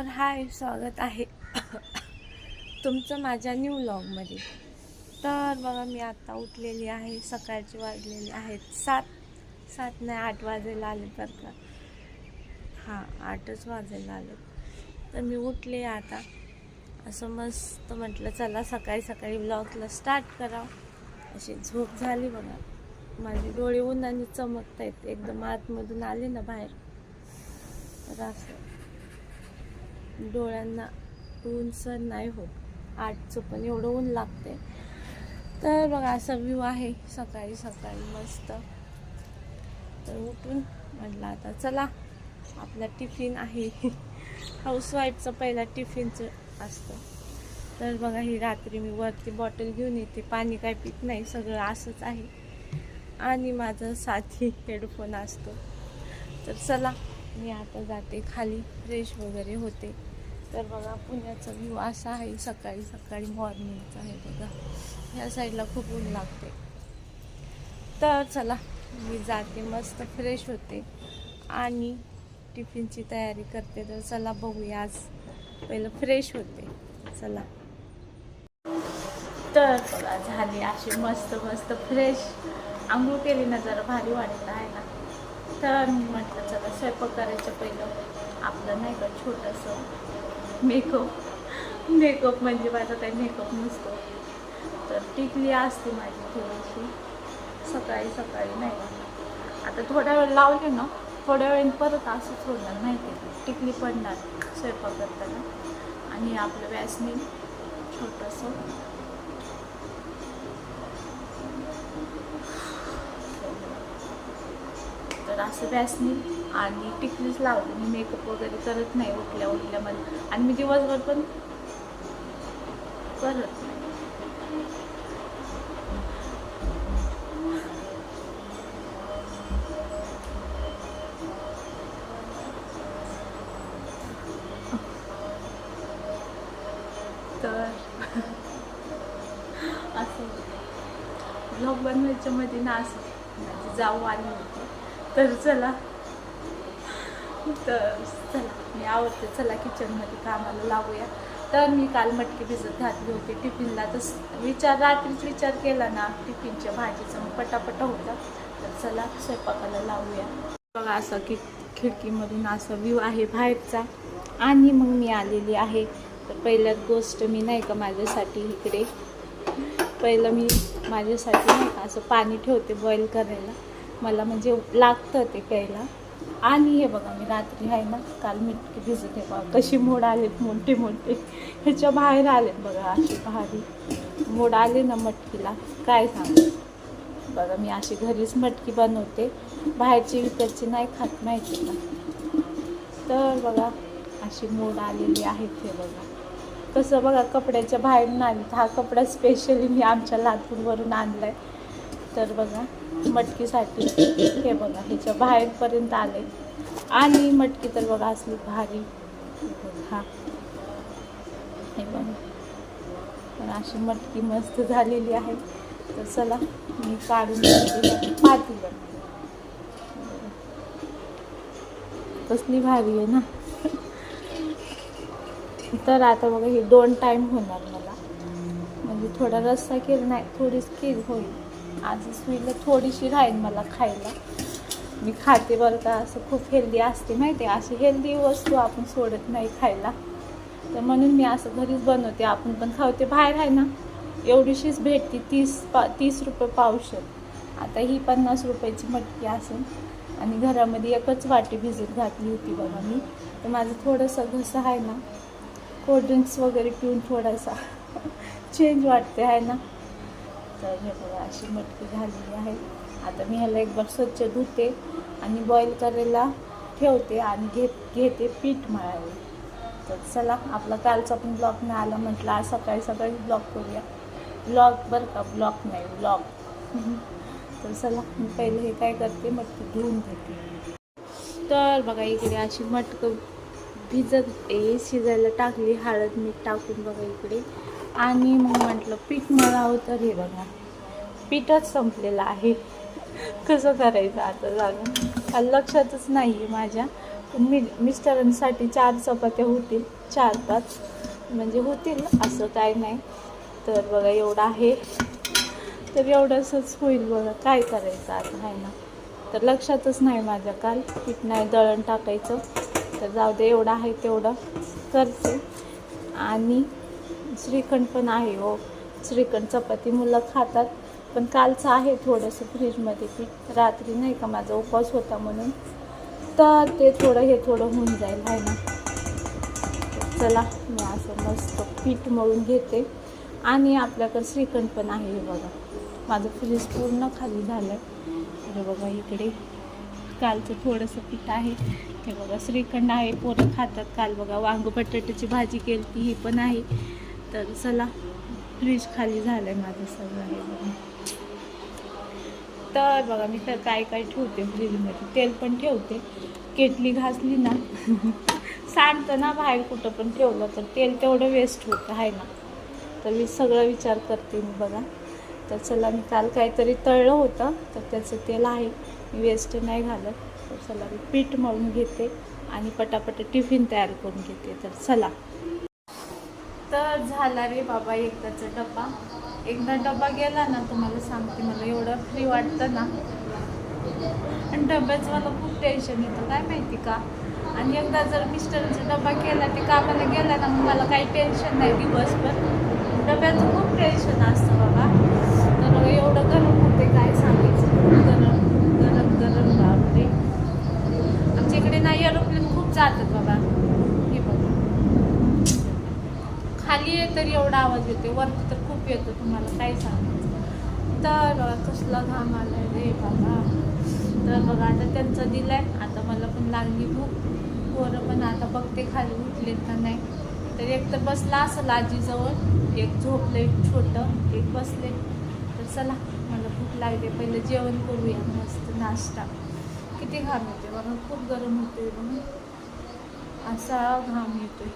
तर हाय स्वागत आहे. तुमचं माझ्या न्यू लॉगमध्ये तर बघा मी आत्ता उठलेली आहे सकाळची वाजलेली आहेत. सात सात नाही आठ वाजायला आले बरं का. हां आठच वाजायला आले. तर मी उठले आता. असं मस्त म्हटलं चला सकाळी सकाळी ब्लॉगला स्टार्ट करावं अशी झोप झाली बघा. माझे डोळे उन्हाने चमकत आहेत एकदम आतमधून आले ना बाहेर. तर असं. डोळ्यांना ऊन सर नाही होत. आठचं पण एवढं ऊन लागते तर बघा असा व्ह्यू आहे. सकाळी सकाळी मस्त. तर उठून म्हटलं आता चला आपला टिफिन आहे. हाऊसवाईफचं पहिला टिफिनचं असतं. तर बघा ही रात्री मी वरती बॉटल घेऊन येते. पाणी काय पित नाही सगळं असंच आहे. आणि माझं साथी हेडफोन असतो. तर चला मी आता जाते. खाली फ्रेश वगैरे होते. तर बघा पुण्याचा व्ह्यू असा आहे सकाळी सकाळी मॉर्निंगचा आहे बघा. ह्या साईडला खूप ऊन लागते. तर चला मी जाते मस्त फ्रेश होते. आणि टिफिनची तयारी करते तर चला बघूया आज. पहिलं फ्रेश होते. चला. तर बघा झाली अशी मस्त मस्त फ्रेश आंघोळ केली ना जरा भारी वाटत आहे ना. तर मी म्हटलं चला स्वयंपाक करायचं पहिलं. आपलं नाही का छोटंसं. मेकअप. मेकअप म्हणजे माझा काही मेकअप नसतो. तर टिकली असते माझी थोडीशी. सकाळी सकाळी नाही. आता थोड्या वेळ लावले ना थोड्या वेळाने परत असंच होणार माहिती ते टिकली पडणार स्वयंपाक करताना. आणि आपलं व्यासनी छोटंसं असं व्यासनी आणि टिकलीच लावते मी मेकअप वगैरे करत नाही उठल्या उठल्यामध्ये आणि मी दिवसभर पण करत नाही. तर असं. ब्लॉग बनवायच्या मध्ये ना असं जाऊ आणि तर चला. तर चला मी आवडते चला किचनमध्ये कामाला लावूया तर मी काल मटकी भिजत घातली होती टिफिनला. तर विचार रात्रीच विचार केला ना टिफिनच्या भाजीचा मग पटापट होता. तर चला स्वयंपाकाला लावूया बघा असं की खिडकीमधून असं व्ह्यू आहे बाहेरचा. आणि मग मी आलेली आहे. तर पहिल्यात गोष्ट मी नाही का माझ्यासाठी इकडे. पहिलं मी माझ्यासाठी नाही का असं पाणी ठेवते बॉईल करायला. मला म्हणजे लागतं ते प्यायला. आणि हे बघा मी रात्री आहे ना काल मिटकी भिजत आहे बघा. कशी मोड आलेत मोठे मोठे. ह्याच्या बाहेर आलेत बघा अशी भारी. मोड आले ना मटकीला. काय सांगू? बघा मी अशी घरीच मटकी बनवते. बाहेरची विकतची नाही खात माहिती ना तर बघा अशी मोड आलेली आहेत हे बघा. कसं बघा कपड्याच्या बाहेरून आली हा कपडा स्पेशली मी आमच्या लातूरवरून आणला आहे तर बघा मटकीसाठी हे बघा ह्याच्या बाहेरपर्यंत आले. आणि मटकी तर बघा असली भारी. हां. हा हे बघा. पण अशी मटकी मस्त झालेली आहे. तर चला मी काढून पाती पातीला कसली भारी आहे ना. तर आता बघा हे दोन टाईम होणार मला. म्हणजे थोडा रस्सा केला नाही थोडीच केली होईल. आज सुईला थोडीशी राहील मला खायला. मी खाते बरं का असं खूप हेल्दी असते माहिती आहे. अशी हेल्दी वस्तू आपण सोडत नाही खायला. तर म्हणून मी असं घरीच बनवते. आपण पण खावते. बाहेर आहे ना एवढीशीच भेटते. तीस पा तीस रुपये पावशर. आता ही पन्नास रुपयाची मटकी असेल. आणि घरामध्ये एकच वाटी भिजत घातली होती बघा मी. तर माझं थोडंसं घसं आहे ना कोल्ड्रिंक्स वगैरे पिऊन थोडासा चेंज वाटते आहे ना. तर हे बघा अशी मटकी झालेली आहे. आता मी ह्याला एक बार स्वच्छ धुते आणि बॉईल करायला ठेवते आणि घेत घेते पीठ मळावे तर चला आपला कालचा पण ब्लॉक नाही आला म्हटलं आज सकाळी सकाळी ब्लॉक करूया. ब्लॉक बरं का ब्लॉक नाही ब्लॉक तर चला मी पहिले हे काय करते मटकी घेऊन घेते. तर बघा इकडे अशी मटकं भिजत ए शिजायला टाकली हळद मीठ टाकून बघा इकडे. आणि मग म्हटलं पीठ मळावं तर हे बघा पीठच संपलेलं आहे. कसं करायचं आता जाणून? लक्षातच नाही आहे माझ्या. मी मिस्टरांसाठी चार चपात्या होतील चार पाच. म्हणजे होतील असं काय नाही. तर बघा एवढं आहे. तर एवढंसच होईल बघा काय करायचं आता आहे ना? तर लक्षातच नाही माझ्या काल. पीठ नाही दळण टाकायचं. तर जाऊ दे एवढं आहे तेवढं. करते. आणि श्रीखंड पण आहे हो. श्रीखंड चपाती मुलं खातात. पण कालचं आहे थोडंसं फ्रीजमध्ये पीठ रात्री नाही का माझा उपवास होता म्हणून. तर ते थोडं हे थोडं होऊन जाईल आहे ना. चला मी असं मस्त पीठ मळून घेते. आणि आपल्याकडे श्रीखंड पण आहे हे बघा. माझं फ्रीज पूर्ण खाली झालं आहे अरे बघा इकडे कालचं थोडंसं पीठ आहे. हे बघा श्रीखंड आहे. पोरं खातात. काल बघा वांग बटाट्याची भाजी केली ती ही पण आहे. तर चला फ्रीज खाली झालं आहे माझं सगळं. तर बघा मी तर काय काय ठेवते फ्रीजमध्ये तेल पण ठेवते. केटली घासली ना सांडतं ना बाहेर कुठं पण ठेवलं तर तेल तेवढं वेस्ट होतं आहे ना. तर मी सगळं विचार करते मी बघा. तर चला मी काल काहीतरी तळलं होतं तर त्याचं तेल आहे. मी वेस्ट नाही घालत. तर चला मी पीठ मळून घेते आणि पटापट टिफिन तयार करून घेते. तर चला. तर झाला रे बाबा एकदाचा डबा एकदा डबा गेला ना तुम्हाला सांगते मला एवढं फ्री वाटतं ना. आणि डब्याचं मला खूप टेन्शन येतं काय माहिती का? आणि एकदा जर मिस्टरचा डबा केला ते कामाला गेला ना मग मला काही टेन्शन नाही दिवसभर. डब्याचं खूप टेन्शन असतं बाबा. तर एवढं गरम होते काय सांगायचं? गरम गरम गरम बापरे. आमच्या इकडे ना एरोप्लेन खूप जातात बाबा हे बघा खाली आहे तर एवढा आवाज येतो वरती तर खूप येतो तुम्हाला काय सांगायचं तर कसला घाम आलाय रे बाबा. तर बघा आता त्यांचं दिलंय आता मला पण लागली भूक. पोरं पण आता बघते खाली उठलेत का नाही. तर एक तर बसला असं आजीजवळ एक झोपले छोटं एक बसले तर चला मला भूक लागते पहिलं जेवण करूया मस्त नाश्ता. किती घाम येते बघा खूप गरम होते म्हणून असा घाम येतोय.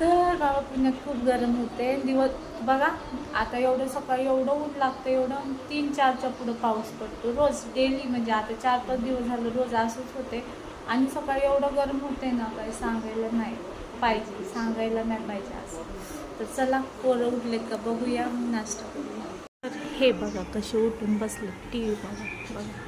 तर बाबा पुण्यात खूप गरम होते. दिवस बघा आता एवढं सकाळी एवढं ऊन लागतं एवढं तीन चारच्या पुढं पाऊस पडतो. रोज डेली म्हणजे आता चार पाच दिवस झालं रोज असंच होते आणि सकाळी एवढं गरम होते ना काही सांगायला नाही पाहिजे. सांगायला नाही पाहिजे असं. तर चला पोरं उठलेत का बघूया मग नाश्ता करूया. तर हे बघा कसे उठून बसले टी व्ही बघा बघा.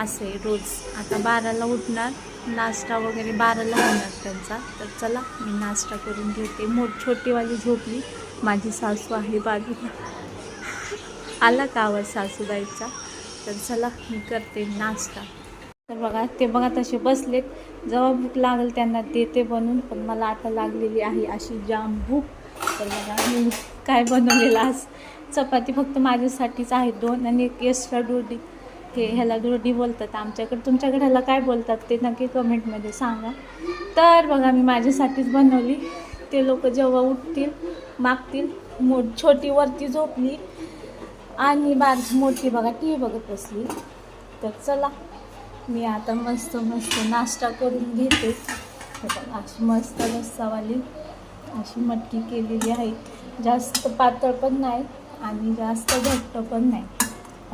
असे रोज आता बाराला उठणार नाश्ता वगैरे बाराला होणार त्यांचा. तर चला मी नाश्ता करून घेते. मोठ छोटीवाली झोपली. माझी सासू आहे बाजूला. आला का आवाज सासूबाईचा? तर चला मी करते नाश्ता. तर बघा ते बघा तसे बसलेत. जेव्हा भूक लागेल त्यांना देते बनवून पण मला आता लागलेली आहे अशी जाम भूक. तर बघा मी काय बनवलेलं आज? चपाती फक्त माझ्यासाठीच आहे दोन आणि एक एक्स्ट्रा डोडी. हे ह्याला डोडी बोलतात आमच्याकडे तुमच्याकडे ह्याला काय बोलतात ते नक्की कमेंटमध्ये सांगा. तर बघा मी माझ्यासाठीच बनवली. ते लोक जेव्हा उठतील मागतील मो छोटी वरती झोपली आणि बार मोठी बघा टी व्ही बघत बसली. तर चला मी आता मस्त मस्त नाश्ता करून घेते. अशी मस्त रस्सावाली अशी मटकी केलेली आहे. जास्त पातळ पण नाही आणि जास्त घट्ट पण नाही.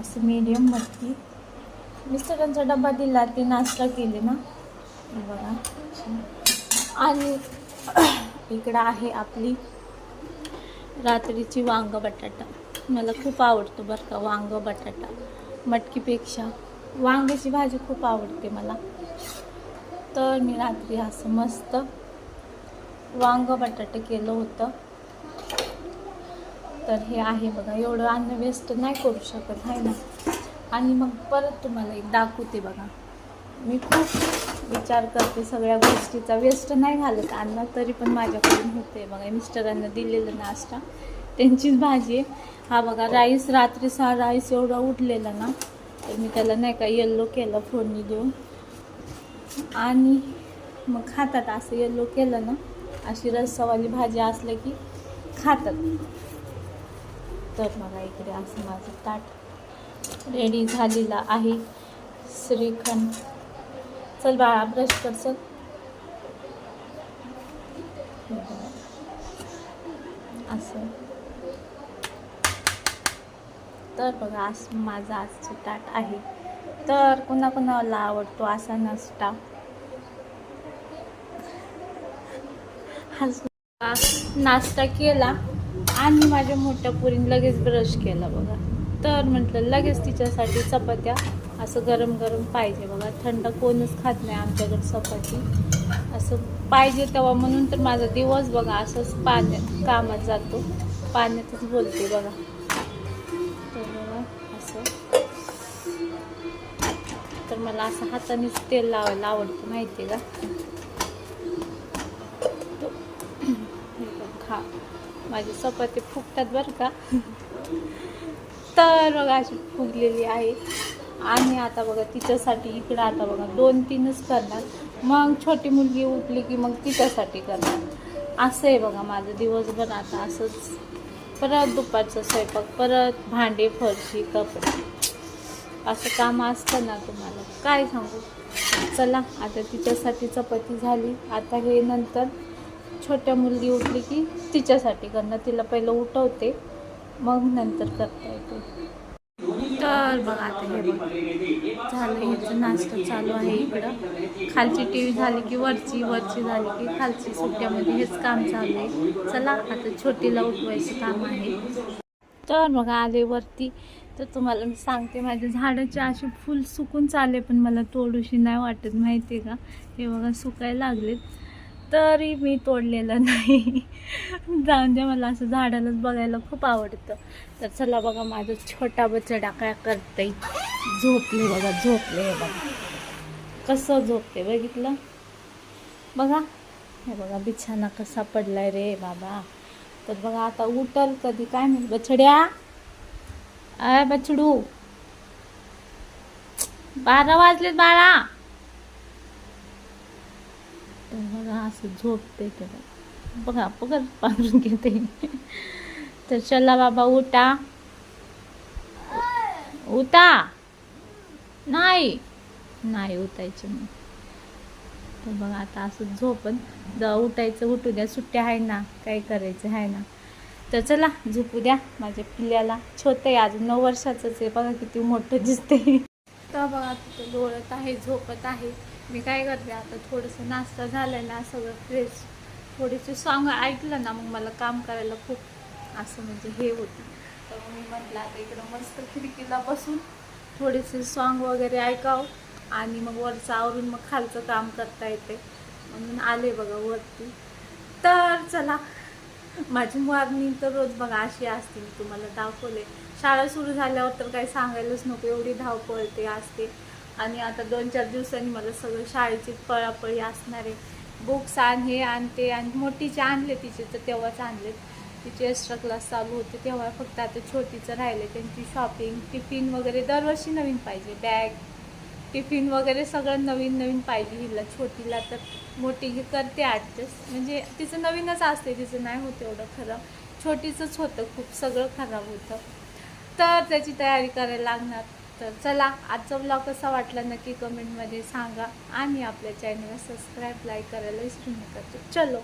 असं मीडियम मटकी. मिस्टरांचा डबा दिला ते नाश्ता केले ना. बघा. आणि इकडं आहे आपली रात्रीची वांग बटाटा. मला खूप आवडतो बरं का वांग बटाटा मटकीपेक्षा. वांग्याची भाजी खूप आवडते मला. तर मी रात्री असं मस्त वांग बटाटे केलं होतं. तर हे आहे बघा एवढं अन्न वेस्ट नाही करू शकत आहे ना. आणि मग परत तुम्हाला एक दाखवते बघा. मी खूप विचार करते सगळ्या गोष्टीचा. वेस्ट नाही घालत अन्न तरी पण माझ्याकडून होते बघा. मिस्टरांना दिलेलं नाश्ता. त्यांचीच भाजी आहे. हा बघा राईस रात्रीचा राईस एवढा उठलेला ना तर मी त्याला नाही का येल्लो केलं फोडणी देऊन. आणि मग खातात असं येल्लो केलं ना अशी रस्सावाली भाजी असलं की खातात. तर मला इकडे असं माझं ताट. रेडी झालेला आहे. श्रीखंड. चल बाळा ब्रश कर चल. असं. तर बघा आज माझा आजचं ताट आहे. तर कुणाकुणाला आवडतो असा नाश्ता? आज नाश्ता केला आणि माझ्या मोठ्या पुरीने लगेच ब्रश केला बघा. तर म्हटलं लगेच तिच्यासाठी चपात्या. असं गरम गरम पाहिजे बघा. थंड कोणच खात नाही आमच्याकडे चपाती. असं पाहिजे तेव्हा म्हणून तर माझा दिवस बघा असंच पाण्यात कामात जातो. पाण्यातच बोलते बघा. तर बघा असं. तर मला असं हातानेच तेल लावायला आवडतं माहिती आहे का? तो- खा. माझी चपाती फुगतात बरं का? तर बघा अशी फुगलेली आहे आणि आता बघा तिच्यासाठी इकडं आता बघा दोन तीनच करणार. मग छोटी मुलगी उठली की मग तिच्यासाठी करणार. असं आहे बघा माझं दिवसभर आता असंच. परत दुपारचा स्वयंपाक परत भांडे फरशी कपडे. असं काम असतं ना तुम्हाला. काय सांगू? चला आता तिच्यासाठी चपाती झाली. आता हे नंतर छोट्या मुलगी उठली की तिच्यासाठी करणं तिला पहिलं उठवते. मग नंतर करता येते. तर बघा आता हे बघ. झालं ह्याचं नाश्ता चालू आहे इकडं. खालची टी व्ही झाली की वरची वरची झाली की खालची सुट्ट्यामध्ये हेच काम चालू आहे. चला आता छोटीला उठवायचं काम आहे. तर बघा आले वरती. तर तुम्हाला मी सांगते माझ्या झाडाचे असे फुल सुकून चालले पण मला तोडूशी नाही वाटत माहिती आहे का? हे बघा सुकायला लागलेत. तरी मी तोडलेलं नाही. जाऊन दे मला असं झाडालाच बघायला खूप आवडतं. तर चला बघा माझा छोटा बचडा काय करते झोपले बघा झोपले हे बघा. कसं झोपते बघितलं? बघा. हे बघा बिछाना कसा पडलाय रे बाबा. तर बघा आता उठल कधी काय म्हणत बछड्या. अय बछडू. बारा वाजलेत बाळा. तर बघा असं झोपते तर बघा पगत पांघरून घेते तर चला बाबा उठा. उठा. नाही. नाही उठायचे मग तर बघा आता असं झोपन. जाऊ उठायचं उठू द्या. सुट्ट्या आहे ना काय करायचं आहे ना. तर चला झोपू द्या माझ्या पिल्ल्याला. छोटं आहे अजून नऊ वर्षाचंच आहे. बघा किती मोठं दिसते तर बघा तिथं लोळत आहे झोपत आहे. मी काय करते आता थोडंसं नाश्ता झालेला ना सगळं फ्रेश थोडीशी सॉंग ऐकलं ना मग मला काम करायला खूप असं म्हणजे हे होतं. तर मी म्हटलं आता इकडं मस्त खिडकीला बसून थोडेसे सॉंग वगैरे ऐकावं आणि मग वरचं आवरून मग खालचं काम करता येते. म्हणून आले बघा वरती. तर चला माझी मॉर्निंग तर रोज बघा अशी असते मी तुम्हाला दाखवले. शाळा सुरू झाल्यावर तर काही सांगायलाच नको एवढी धावपळ ते असते. आणि आता दोन चार दिवसांनी मला सगळं शाळेची पळापळी असणार आहे. बुक्स आण हे आणते आणि मोठीचे आणले तिचे तर तेव्हाच आणलेत तिचे एक्स्ट्रा क्लास चालू होते तेव्हा फक्त आता छोटीचं राहिले त्यांची शॉपिंग टिफिन वगैरे दरवर्षी नवीन पाहिजे. बॅग टिफिन वगैरे सगळं नवीन नवीन पाहिजे हिला. छोटीला तर मोठी ही करते ॲडजस्ट म्हणजे तिचं नवीनच असते तिचं नाही होतं एवढं खरं छोटीचंच होतं खूप सगळं खराब होतं. तर त्याची तयारी करायला लागणार. तर चला आजचा ब्लॉग कसा वाटला नक्की कमेंटमध्ये सांगा. आणि आपल्या चॅनलला सबस्क्राईब लाईक करायला विसरू नका. चलो.